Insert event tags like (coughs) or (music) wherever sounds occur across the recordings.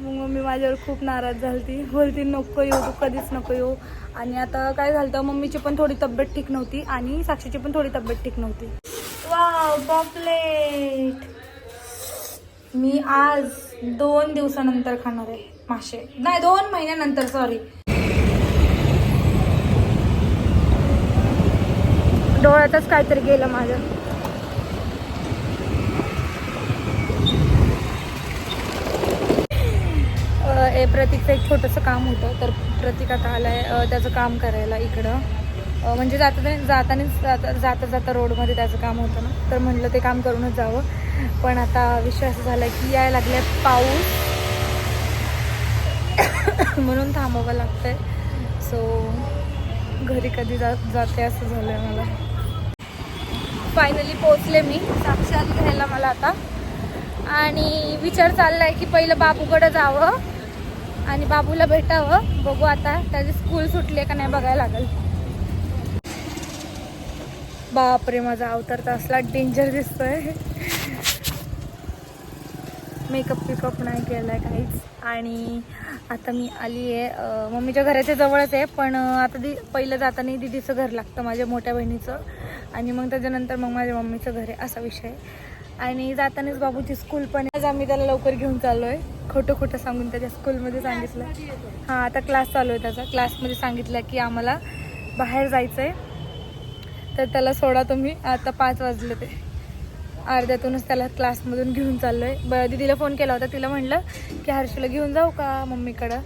मग मम्मी माझ्यावर खूप नाराज झाली बोलती नको येऊ तू कधीच नको येऊ. आणि आता काय झालं मम्मीची पण थोडी तब्येत ठीक नव्हती आणि साक्षीची पण थोडी तब्येत ठीक नव्हती. वाव पॉपलेट मी आज दोन दिवसानंतर खाणार आहे मासे. नाही दोन महिन्यानंतर सॉरी डोळ्यातच काहीतरी गेलं माझं ते प्रतीकचं एक छोटंसं काम होतं. तर प्रतीक आता आलं आहे त्याचं काम करायला इकडं. म्हणजे जाता जाताना जाता जाता जाता रोडमध्ये त्याचं काम होतं ना. तर म्हटलं ते काम करूनच जावं. पण आता विषय असं झाला की यायला लागल्या पाऊस. (coughs) म्हणून थांबावं लागतंय. सो घरी कधी जा जाते असं झालं आहे मला. फायनली पोचले मी. साक्षात घ्यायला मला आता. आणि विचार चाललाय की पहिलं बापूकडं जावं. आणि बाबूला भेटावं. बघू आता त्याची स्कूल सुटली का नाही बघायला लागेल. बापरे माझा अवतार तर असला डेंजर दिसतोय. मेकअप पिकअप नाही केलाय काहीच. आणि आता मी आली आहे मम्मीच्या घराच्या जवळच आहे पण आता दी पहिलं जाताना दिदीचं घर लागतं माझ्या मोठ्या बहिणीचं. आणि मग त्याच्यानंतर मग माझ्या मम्मीचं घर आहे असा विषय आणि जातानाच बाबूची स्कूल पण आहे. आज आम्ही त्याला लवकर घेऊन चाललो आहे खोटं खोटं सांगून त्याच्या स्कूलमध्ये सांगितलं. हां आता क्लास चालू आहे त्याचा. क्लासमध्ये सांगितलं की आम्हाला बाहेर जायचं आहे तर त्याला सोडा तुम्ही. आता पाच वाजले ते. अर्ध्यातूनच त्याला क्लासमधून घेऊन चाललो आहे ब दिदीला फोन केला होता. तिला म्हणलं की हर्षूला घेऊन जाऊ का मम्मीकडं?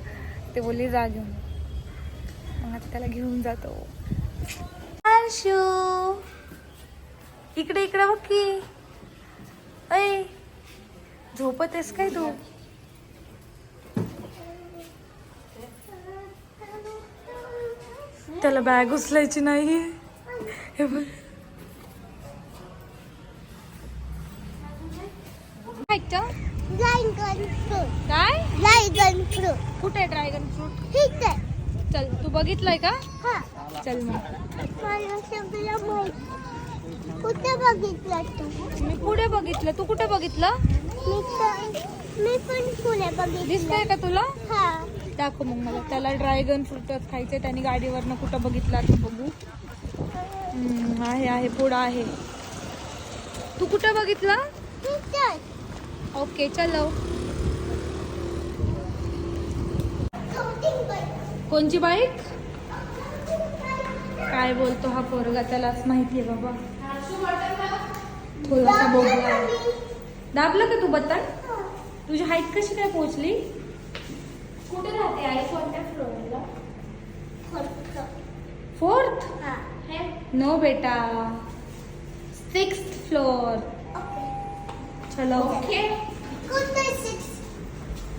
ते बोलली जा घेऊन. मग आता त्याला घेऊन जातो. हर्षू! इकडे इकडे बघ की. ऐ झोपत आहेस काय तू? त्याला बॅग उचलायची नाही. हे काय? ड्रॅगन फ्रूट कुठे ड्रॅगन फ्रूट ठीक आहे. चल तू बघितलंय का? हा. चल मग. मला सगळं माहीत. कुठे बघितलं तू? मी पुढे बघितलं. तू कुठे बघितलं? मी तर मी पण पुढे बघितलं. दिसतंय का तुला? हा. दाखव मग मला. त्याला ड्रॅगन फ्रूटच खायचे त्याने गाडीवरनं कुठं बघितलं तर बघू. आहे आहे पुढं आहे. तू कुठं बघितला? ओके चलो. कोणची बाईक? काय बोलतो हा पोरगा त्यालाच माहितीये बाबा. थोडासा बोगला दाबलं का तू बत्तन तुझी हाईट कशी काय पोहोचली? कुठे राहते आई? कोणत्या फ्लोअरला फोर्थ हा. नो बेटा. सिक्स फ्लोअर चलो. कुठे सिक्स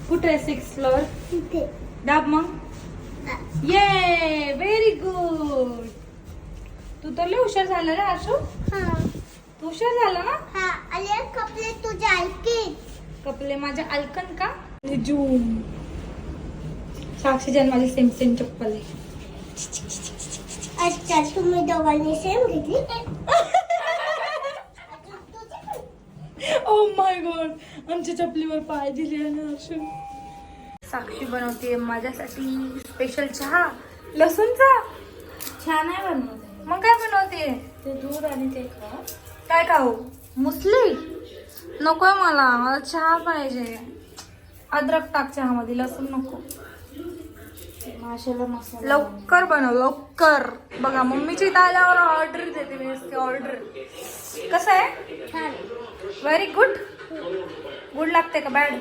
कुठे सिक्स फ्लोअर तिथे दाब मग. ये व्हेरी गुड तू तर लय हुशार झाला रे आशू. हा. तू हुशार झाला ना? हा. कपडे तुझे ऐकीन कपले माझ्या अलकन का? जूम साक्षी जन माझी सेम सेम चप्पल आहे. अच्छा तुम्ही दोघांनी सेम घेतली? ओ माय गॉड आमच्या चपलीवर पाय दिले ना साक्षी बनवते माझ्यासाठी स्पेशल चहा. लसूणचा? छान आहे बनवत. मग काय बनवते? ते दूध आणि ते खा. काय खाऊ? मुसली? नकोय मला मला चहा पाहिजे. अद्रक टाक चहामध्ये लसूण नको. लवकर बनव लवकर. बघा मम्मीची इथं आल्यावर ऑर्डर देते मी ऑर्डर कसं आहे? व्हेरी गुड गुड लागते का? बॅड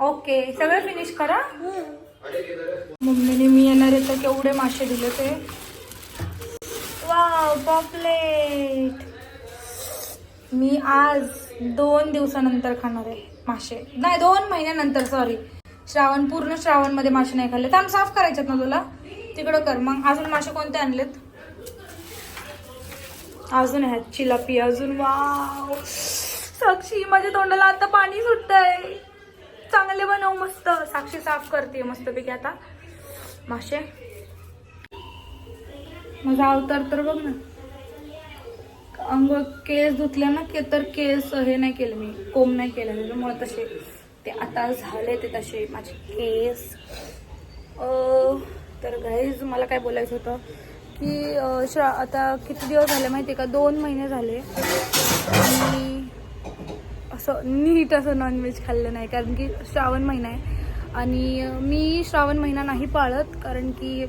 ओके सगळं फिनिश करा. मम्मीने मी येणार आहे तर केवढे मासे दिले ते? वाव पॉपलेट मी आज दोन दिवसानंतर खाणार आहे मासे. नाही दोन महिन्यानंतर सॉरी श्रावण पूर्ण श्रावणमध्ये मासे नाही खाल्ले तर साफ करायच्यात ना तुला? तिकडं कर. मग अजून मासे कोणते आणलेत? अजून आहेत चिलापी अजून वाव. साक्षी माझ्या तोंडाला आता पाणी सुटतंय. चांगले बनव मस्त. साक्षी साफ करते मस्तपैकी आता. मासे. माझा अवतार तर बघ ना. अंग केस धुतले ना की तर केस हे नाही केलं मी. कोंब नाही केलं. त्याच्यामुळे तसे. ते आता झाले ते तसे माझे केस. तर गाईज मला काय बोलायचं होतं की श्रा आता किती दिवस झाले माहिती आहे का? दोन महिने झाले. आणि असं नीट असं नॉनव्हेज खाल्लं नाही कारण की श्रावण महिना आहे. आणि मी श्रावण महिना नाही पाळत कारण की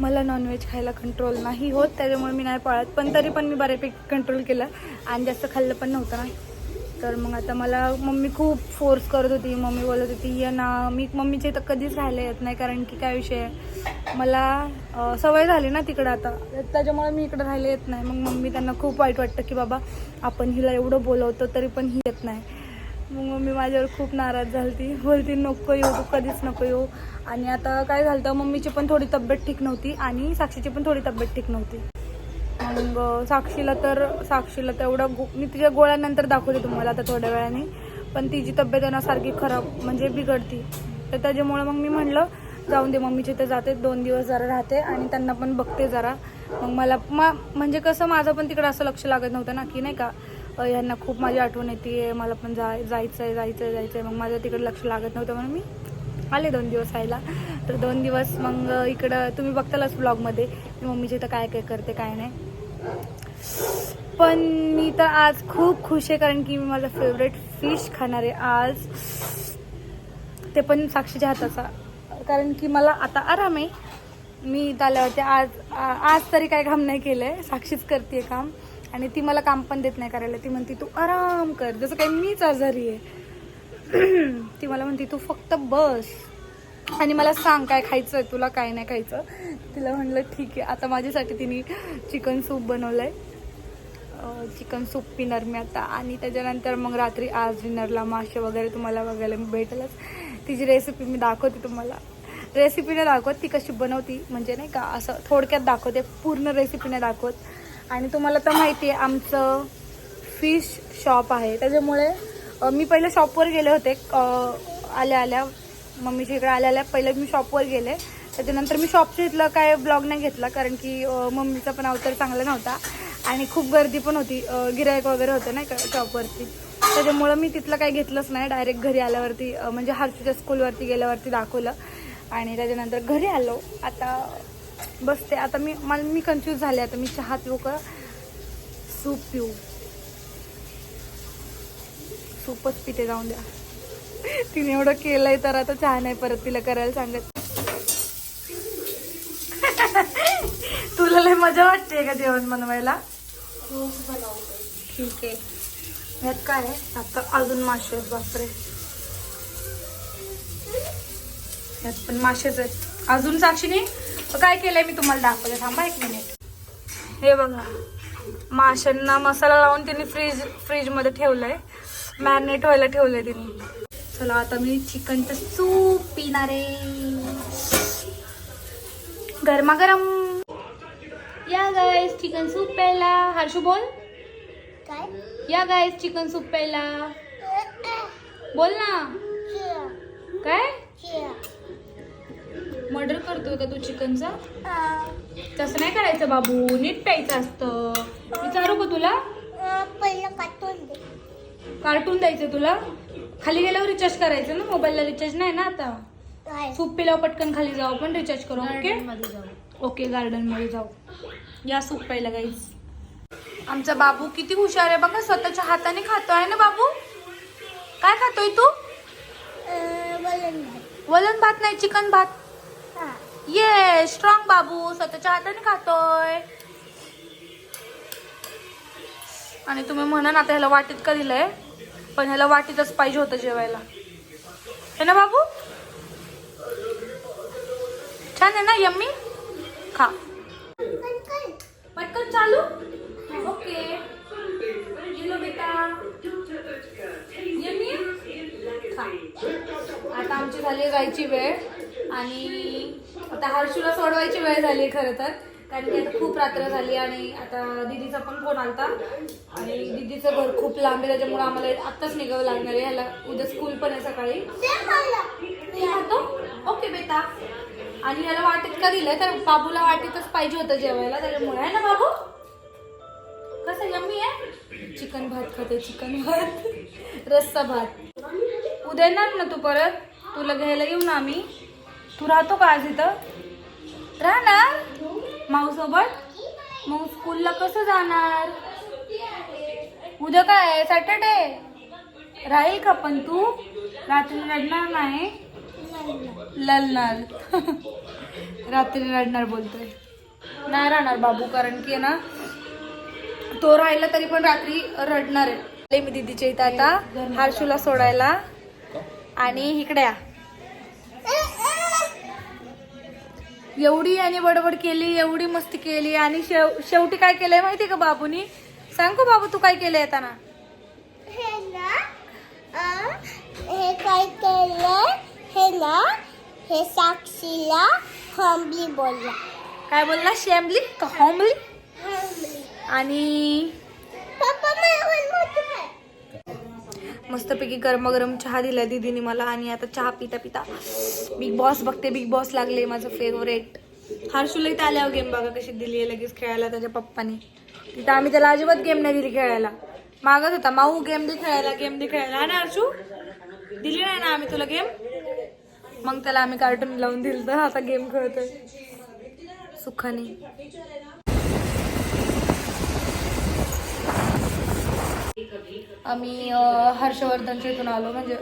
मला नॉनव्हेज खायला कंट्रोल नाही होत त्याच्यामुळे मी नाही पाळत. पण तरी पण मी बऱ्यापैकी कंट्रोल केलं. आणि जास्त खाल्लं पण नव्हतं ना. तर मग आता मला मम्मी खूप फोर्स करत होती. मम्मी बोलत होती ये ना मी मम्मीचे तर कधीच राहायला येत नाही कारण की काय विषय मला सवय झाली ना तिकडं आता. त्याच्यामुळे मी इकडं राहायला येत नाही. मग मम्मी त्यांना खूप वाईट वाटतं की बाबा आपण हिला एवढं बोलवतो तरी पण ही येत नाही. मग मम्मी माझ्यावर खूप नाराज झाली बोलती नको येऊ तू कधीच नको येऊ. आणि आता काय झालं तर मम्मीची पण थोडी तब्येत ठीक नव्हती आणि साक्षीची पण थोडी तब्येत ठीक नव्हती. मग साक्षीला तर साक्षीला तेवढं मी तिच्या गोळ्यानंतर दाखवते तुम्हाला आता थोड्या वेळाने. पण तिची तब्येत आहे ना सारखी खराब म्हणजे बिघडती. तर त्याच्यामुळं मग मी म्हणलं जाऊन दे मम्मीच्या इथे जाते दोन दिवस जरा राहते आणि त्यांना पण बघते जरा. मग मला मा म्हणजे कसं माझं पण तिकडे असं लक्ष लागत नव्हतं ना की नाही का यांना खूप माझी आठवण येते मला पण जाय जायचं आहे जायचं आहे जायचं आहे मग माझं तिकडे लक्ष लागत नव्हतं म्हणून मी आले दोन दिवस राहायला. तर दोन दिवस मग इकडं तुम्ही बघतालच ब्लॉगमध्ये मी मम्मीच्या इथं काय काय करते काय नाही. पण मी तर आज खूप खुश आहे कारण की मी माझा फेवरेट फिश खाणार आहे आज. ते पण साक्षीच्या हाताचा. कारण की मला आता आराम आहे. मी इथं आल्यावरती आज आज तरी काय काम नाही केलं आहे साक्षीच करते काम. आणि ती मला काम पण देत नाही करायला. ती म्हणते तू आराम कर. जसं काही मीच आजारी आहे. (clears throat) ती मला म्हणते तू फक्त बस. आणि मला सांग काय खायचं आहे तुला काय नाही खायचं. तिला म्हणलं ठीक आहे आता माझ्यासाठी तिने चिकन सूप बनवलं आहे चिकन सूप पिणार मी आता. आणि त्याच्यानंतर मग रात्री आज डिनरला मासे वगैरे तुम्हाला बघायला भेटेलच. तिची रेसिपी मी दाखवते तुम्हाला. रेसिपी नाही दाखवत ती कशी बनवती म्हणजे नाही का असं थोडक्यात दाखवते पूर्ण रेसिपी नाही दाखवत. आणि तुम्हाला तर माहिती आहे आमचं फिश शॉप आहे. त्याच्यामुळे मी पहिले शॉपवर गेले होते आल्या आल्या. मम्मीच्या इकडे आलेल्या पहिले मी शॉपवर गेले. त्याच्यानंतर मी शॉपच्या इथलं काय ब्लॉग नाही घेतला कारण की मम्मीचा पण अवतार चांगला नव्हता. आणि खूप गर्दी पण होती गिरायक वगैरे होतं नाही का शॉपवरती त्याच्यामुळं मी तिथलं काही घेतलंच नाही. डायरेक्ट घरी आल्यावरती म्हणजे हर्षूच्या स्कूलवरती गेल्यावरती दाखवलं. आणि त्याच्यानंतर घरी आलो. आता बसते. आता मी मला मी कन्फ्यूज झाले. आता मी चहा पिऊ का सूप पिऊ. सूपच पिते जाऊन द्या. तिने एवढं केलंय तर आता चहा नाही परत तिला करायला सांगत. तुला लय मजा वाटते का जेवण बनवायला? ठीक आहे. ह्यात काय आहे? आता अजून मासे आहेत बापरे. ह्यात पण मासेच आहेत. अजून साक्षीने? काय केलंय मी तुम्हाला दाखवते. थांबा एक मिनिट हे बघा. माशांना मसाला लावून तिने फ्रीज फ्रीजमध्ये ठेवलंय. मॅरिनेट व्हायला ठेवलंय तिने. चला आता मी चिकनचं सूप पिणार आहे. गरमागरम. या गाईस चिकन सूप प्यायला. हर्षू बोल. काय? या गाईस चिकन सूप प्यायला. बोल ना. काय. मर्डर करतोय का तू चिकनचा? तसं नाही करायचं बाबू. नीट प्यायचं असतं. विचारू का तुला? कार्टून द्यायचं तुला? खाली गेल्यावर रिचार्ज करायचं ना? मोबाईलला रिचार्ज नाही ना आता? सूप पिल्यावर पटकन खाली जाऊ पण रिचार्ज करू ओके ओके गार्डनमध्ये जाऊ. या सूप प्यायला गाईज आमचा बाबू किती हुशार आहे बघा स्वतःच्या हाताने खातोय ना बाबू? काय खातोय तू? वलन भात. नाही चिकन भात. ये स्ट्रॉंग बाबू स्वतःच्या हाताने खातोय. आणि तुम्ही म्हणा आता ह्याला वाटीत का दिलंय? पण ह्याला वाटीतच पाहिजे होतं जेवायला. है ना बाबू? छान आहे ना यम्मी? खा. पटकन चालू? ओके. बेटा. यम्मी? खा. आता आमची झाली आहे जायची वेळ आणि आता हर्षूला सोडवायची वेळ झाली आहे खरं तर. कारण की आता खूप रात्र झाली आणि आता दीदीचा पण फोन आलता. आणि दीदीचं घर खूप लांब आहे त्याच्यामुळे आम्हाला आत्ताच निघावं लागणार आहे. ह्याला उद्या स्कूल पण आहे सकाळी. खातो. ओके बेटा. आणि याला वाटीत का दिलंय तर बाबूला वाटीतच पाहिजे होतं जेवायला त्याच्यामुळे. आहे ना बाबू? कसं यम्मी आहे? चिकन भात खाते चिकन भात. रस्सा भात. उद्या येणार ना तू परत? तुला घ्यायला येऊ ना आम्ही? तू राहतो का आज इथं? राहणार? माऊ सोबत मग स्कूलला कसं जाणार? उद्या काय सॅटर्डे? राहील का पण तू? रात्री रडणार नाही? ललणार. (laughs) रात्री रडणार बोलतोय. नाही राहणार बाबू कारण की आहे ना तो राहिला तरी पण रात्री रडणार आहे. मी दीदीच्या इथं आता हर्षूला सोडायला. आणि इकडे या. एवढी आणि बडबड केली एवढी मस्ती केली आणि शेव शेवटी काय केलंय माहिती का बाबूनी? सांग को बाबू तू काय केलंय येताना? हे ना हे काय केलं हे ना हे साक्षीला हंबली बोलला. काय बोलला? शेमली का होमली हंबली आणि पप्पा मला काय मस्तपैकी गरमागरम चहा दिला दीदीने मला आणि आता चहा पिता पिता बिग बॉस बघते. बिग बॉस लागले माझं फेवरेट हर्षूला इथं आल्यावर गेम बघा कशी दिली आहे लगेच खेळायला त्याच्या पप्पाने. तिथं आम्ही त्याला अजिबात गेम नाही दिली खेळायला. मागत होता माऊ गेम दे खेळायला गेम दे खेळायला. हा ना हर्षू? दिली नाही ना आम्ही तुला गेम मग त्याला आम्ही कार्टून लावून दिलं तर आता गेम खेळतोय. सुखाने. आम्ही हर्षवर्धनच्या इथून आलो म्हणजे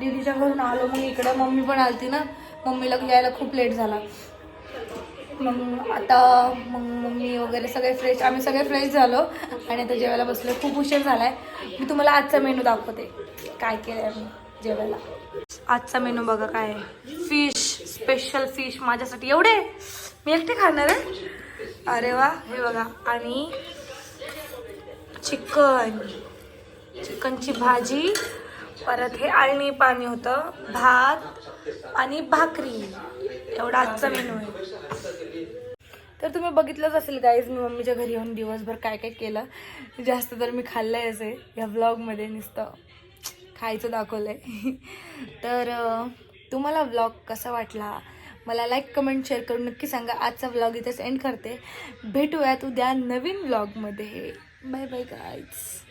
दीदीच्या घरून आलो मग इकडं मम्मी पण आलती ना मम्मीला यायला खूप लेट झाला. मग आता मग मम्मी वगैरे सगळे फ्रेश आम्ही सगळे फ्रेश झालो आणि आता जेवायला बसलो खूप उशीर आहे मी तुम्हाला आजचा मेनू दाखवते. काय केलं आहे आम्ही जेवायला. आजचा मेनू बघा काय आहे. फिश स्पेशल फिश माझ्यासाठी. एवढे? मी एकटे खाणार आहे? अरे वा हे बघा. आणि चिकन. चिकनची भाजी परत हे आळणी पाणी होतं भात आणि भाकरी. एवढा आजचा मेनू आहे. तर तुम्ही बघितलंच असेल गाईज मी मम्मीच्या घरी येऊन दिवसभर काय काय केलं. जास्त तर मी खाल्लं आहे असे या व्लॉगमध्ये नुसतं खायचं दाखवलं आहे तर तुम्हाला व्लॉग कसा वाटला? मला लाईक कमेंट शेअर करून नक्की सांगा. आजचा व्लॉग इथेच एंड करते. भेटूयात उद्या नवीन व्लॉगमध्ये bye bye guys.